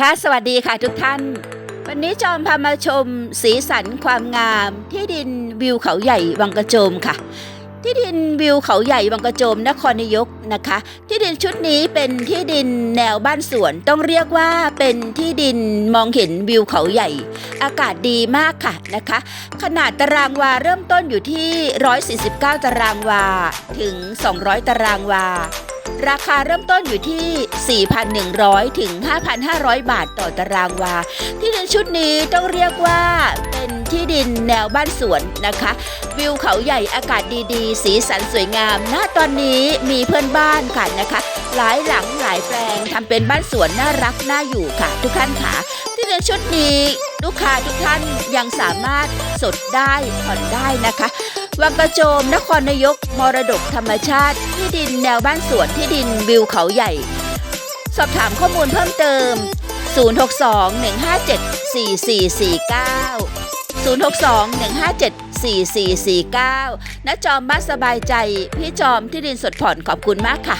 ค่ะสวัสดีค่ะทุกท่าน วันนี้จอมพามาชมสีสันความงาม ที่ดินวิวเขาใหญ่วังกระโจมค่ะ ที่ดินวิวเขาใหญ่วังกระโจมนครนายกนะคะ ที่ดินชุดนี้เป็นที่ดินแนวบ้านสวนต้องเรียกว่าเป็นที่ดินมองเห็นวิวเขาใหญ่ อากาศดีมากค่ะนะคะ ขนาดตารางวาเริ่มต้นอยู่ที่ 149 ตารางวาถึง 200 ตารางวา ราคาเริ่มต้นอยู่ที่ 4,100 ถึง 5,500 บาทต่อตารางวา ที่ดินชุดนี้ต้องเรียกว่าเป็นที่ดินแนวบ้านสวนนะคะ วิวเขาใหญ่อากาศดีๆ สีสันสวยงามณตอนนี้มีเพื่อนบ้านกันนะคะ หลายหลังหลายแปลงทำเป็นบ้านสวนน่ารักน่าอยู่ค่ะ ทุกท่านค่ะ ที่ดินชุดนี้ลูกค้าทุกท่านยังสามารถสดได้ผ่อนได้นะคะ วังกระโจมนครนายก มรดกธรรมชาติ ที่ดินแนวบ้านสวนที่ดินวิวเขาใหญ่ สอบถามข้อมูลเพิ่มเติม 062 157 4449 062 157 4449ณจอมบ้านสบายใจ พี่จอมที่ดินสดผ่อนขอบคุณมากค่ะ